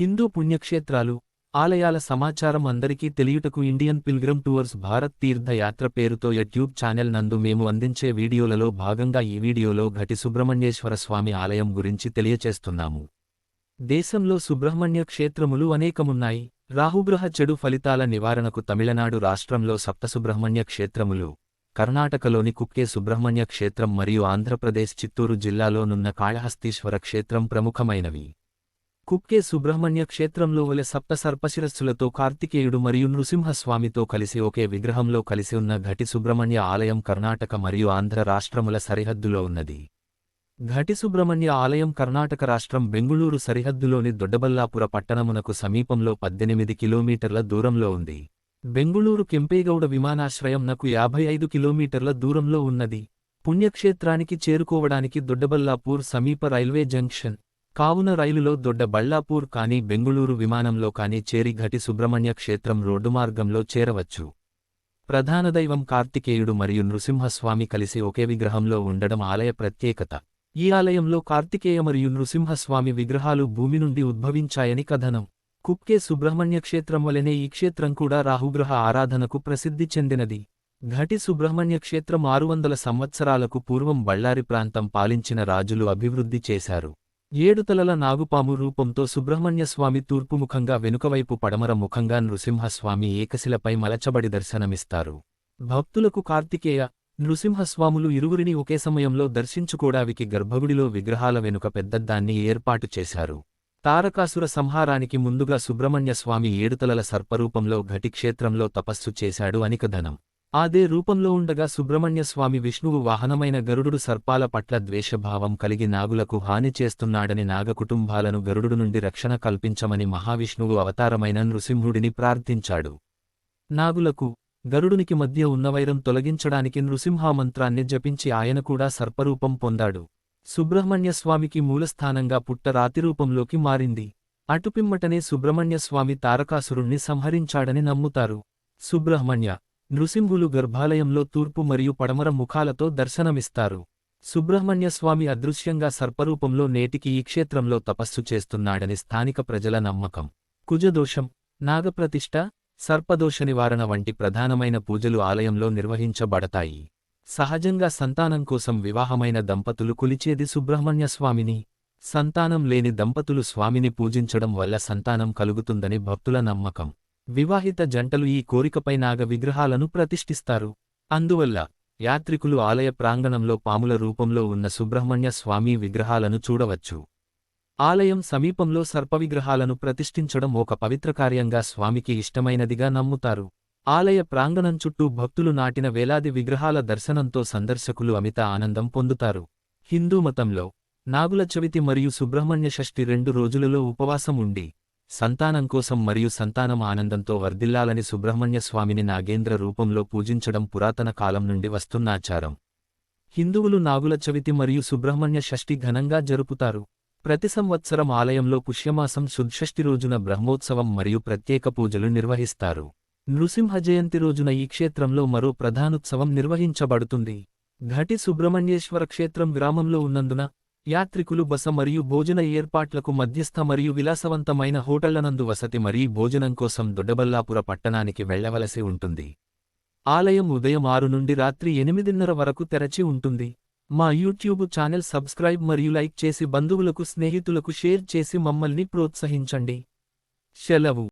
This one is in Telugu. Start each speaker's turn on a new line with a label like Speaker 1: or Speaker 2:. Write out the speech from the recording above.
Speaker 1: హిందూ పుణ్యక్షేత్రాలు ఆలయాల సమాచారం అందరికీ తెలియుటకు Indian pilgrim tours Bharat Tirthayatra పేరుతో యూట్యూబ్ ఛానల్ నందు మేము అందించే వీడియోలలో భాగంగా ఈ వీడియోలో ఘటి సుబ్రహ్మణ్యేశ్వర స్వామి ఆలయం గురించి తెలియచేస్తున్నాము. దేశంలో సుబ్రహ్మణ్య క్షేత్రములు అనేకమున్నాయి. రాహుగ్రహ చెడు ఫలితాల నివారణకు తమిళనాడు రాష్ట్రంలో సప్తసుబ్రహ్మణ్య క్షేత్రములు కర్ణాటకలోని కుక్కే సుబ్రహ్మణ్య క్షేత్రం మరియు ఆంధ్రప్రదేశ్ చిత్తూరు జిల్లాలోనున్న కాళహస్తీశ్వర క్షేత్రం ప్రముఖమైనవి. కుక్కే సుబ్రహ్మణ్య క్షేత్రంలో వలె సప్త సర్పశిరస్సులతో కార్తికేయుడు మరియు నృసింహస్వామితో కలిసి ఒకే విగ్రహంలో కలిసి ఉన్న ఘటి సుబ్రహ్మణ్య ఆలయం కర్ణాటక మరియు ఆంధ్ర రాష్ట్రముల సరిహద్దులో ఉన్నది. ఘటి సుబ్రహ్మణ్య ఆలయం కర్ణాటక రాష్ట్రం బెంగుళూరు సరిహద్దులోని దొడ్డబల్లాపుర పట్టణమునకు సమీపంలో పద్దెనిమిది కిలోమీటర్ల దూరంలో ఉంది. బెంగుళూరు కెంపేగౌడ విమానాశ్రయం నకు యాభై ఐదు కిలోమీటర్ల దూరంలో ఉన్నది. పుణ్యక్షేత్రానికి చేరుకోవడానికి దొడ్డబల్లాపూర్ సమీప రైల్వే జంక్షన్. కావున రైలులో దొడ్డ బళ్ళాపూర్ కానీ బెంగుళూరు విమానంలో కానీ చేరి ఘటి సుబ్రహ్మణ్య క్షేత్రం రోడ్డు మార్గంలో చేరవచ్చు. ప్రధాన దైవం కార్తికేయుడు మరియు నృసింహస్వామి కలిసి ఒకే విగ్రహంలో ఉండడం ఆలయ ప్రత్యేకత. ఈ ఆలయంలో కార్తికేయ మరియు నృసింహస్వామి విగ్రహాలు భూమి నుండి ఉద్భవించాయని కథనం. కుక్కే సుబ్రహ్మణ్య క్షేత్రం వలెనే ఈ క్షేత్రం కూడా రాహుగ్రహ ఆరాధనకు ప్రసిద్ధి చెందినది. ఘటి సుబ్రహ్మణ్య క్షేత్రం ఆరు వందల సంవత్సరాలకు పూర్వం బళ్ళారి ప్రాంతం పాలించిన రాజులు అభివృద్ధి చేశారు. ఏడుతలల నాగుపాము రూపంతో సుబ్రహ్మణ్యస్వామి తూర్పుముఖంగా వెనుకవైపు పడమర ముఖంగా నృసింహస్వామి ఏకశిలపై మలచబడి దర్శనమిస్తారు. భక్తులకు కార్తికేయ నృసింహస్వాములు ఇరువురిని ఒకే సమయంలో దర్శించుకోడానికి గర్భగుడిలో విగ్రహాల వెనుక పెద్దద్దాన్ని ఏర్పాటు చేశారు. తారకాసుర సంహారానికి ముందుగా సుబ్రహ్మణ్యస్వామి ఏడుతలల సర్పరూపంలో ఘటిక్షేత్రంలో తపస్సు చేశాడు అని కథనం అదే రూపంలో ఉండగా సుబ్రహ్మణ్య స్వామి విష్ణువు వాహనమైన గరుడు సర్పాల పట్ల ద్వేషభావం కలిగి నాగులకు హాని చేస్తున్నాడని నాగకుటుంబాలను గరుడు నుండి రక్షణ కల్పించమని మహావిష్ణువు అవతారమైన నృసింహుడిని ప్రార్థించాడు. నాగులకు గరుడునికి మధ్య ఉన్న వైరం తొలగించడానికి నృసింహామంత్రాన్ని జపించి ఆయన కూడా సర్పరూపం పొందాడు. సుబ్రహ్మణ్యస్వామికి మూలస్థానంగా పుట్ట రాతిరూపంలోకి మారింది. అటుపిమ్మటనే సుబ్రహ్మణ్యస్వామి తారకాసురుణ్ణి సంహరించాడని నమ్ముతారు. సుబ్రహ్మణ్య నృసింహులు గర్భాలయంలో తూర్పు మరియు పడమర ముఖాలతో దర్శనమిస్తారు. సుబ్రహ్మణ్యస్వామి అదృశ్యంగా సర్పరూపంలో నేటికి ఈ క్షేత్రంలో తపస్సు చేస్తున్నాడని స్థానిక ప్రజల నమ్మకం. కుజదోషం నాగప్రతిష్ఠ సర్పదోష నివారణ వంటి ప్రధానమైన పూజలు ఆలయంలో నిర్వహించబడతాయి. సహజంగా సంతానం కోసం వివాహమైన దంపతులు కులిచేది సుబ్రహ్మణ్యస్వామిని సంతానం లేని దంపతులు స్వామిని పూజించడం వల్ల సంతానం కలుగుతుందని భక్తుల నమ్మకం. వివాహిత జంటలు ఈ కోరికపై నాగ విగ్రహాలను ప్రతిష్ఠిస్తారు. అందువల్ల యాత్రికులు ఆలయ ప్రాంగణంలో పాముల రూపంలో ఉన్న సుబ్రహ్మణ్య స్వామి విగ్రహాలను చూడవచ్చు. ఆలయం సమీపంలో సర్పవిగ్రహాలను ప్రతిష్ఠించడం ఒక పవిత్ర కార్యంగా స్వామికి ఇష్టమైనదిగా నమ్ముతారు. ఆలయ ప్రాంగణం చుట్టూ భక్తులు నాటిన వేలాది విగ్రహాల దర్శనంతో సందర్శకులు అమిత ఆనందం పొందుతారు. హిందూ మతంలో నాగుల చవితి మరియు సుబ్రహ్మణ్య షష్ఠి రెండు రోజులలో ఉపవాసం ఉండి సంతానం కోసం మరియు సంతానం ఆనందంతో వర్ధిల్లాలని సుబ్రహ్మణ్య స్వామిని నాగేంద్ర రూపంలో పూజించడం పురాతన కాలం నుండి వస్తున్నాచారం హిందువులు నాగుల చవితి మరియు సుబ్రహ్మణ్య షష్ఠి ఘనంగా జరుపుతారు. ప్రతి సంవత్సరం ఆలయంలో పుష్యమాసం శుద్ధషష్ఠి రోజున బ్రహ్మోత్సవం మరియు ప్రత్యేక పూజలు నిర్వహిస్తారు. నృసింహ జయంతి రోజున ఈ క్షేత్రంలో మరో ప్రధానోత్సవం నిర్వహించబడుతుంది. ఘటి సుబ్రహ్మణ్యేశ్వర క్షేత్రం గ్రామంలో ఉన్నందున యాత్రికులు బస మరియు భోజన ఏర్పాట్లకు మధ్యస్థ మరియు విలాసవంతమైన హోటళ్ళనందు వసతి మరియు భోజనం కోసం దొడ్డబల్లాపుర పట్టణానికి వెళ్ళవలసి ఉంటుంది. ఆలయం ఉదయం ఆరు నుండి రాత్రి ఎనిమిదిన్నర వరకు తెరచి ఉంటుంది. మా యూట్యూబ్ ఛానల్ సబ్స్క్రైబ్ మరియు లైక్ చేసి బంధువులకు స్నేహితులకు షేర్ చేసి మమ్మల్ని ప్రోత్సహించండి. సెలవు.